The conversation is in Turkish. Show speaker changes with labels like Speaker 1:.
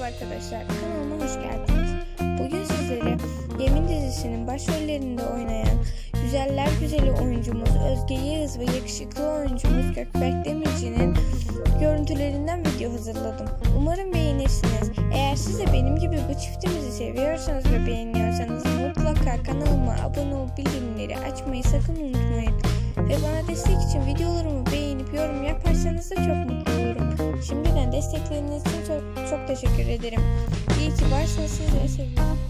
Speaker 1: Merhaba arkadaşlar, kanalıma hoş geldiniz. Bugün sizlere Yemin dizisinin başrollerinde oynayan güzeller güzeli oyuncumuz Özge Yağız ve yakışıklı oyuncumuz Gökberk Demirci'nin görüntülerinden video hazırladım. Umarım beğenirsiniz. Eğer siz de benim gibi bu çiftimizi seviyorsanız ve beğeniyorsanız mutlaka kanalıma abone olup bildirimleri açmayı sakın unutmayın. Ve bana destek için videolarımı beğenip yorum yaparsanız da çok mutlu destekleriniz için çok, çok teşekkür ederim. İyi ki varsınız sizleri seviyorum.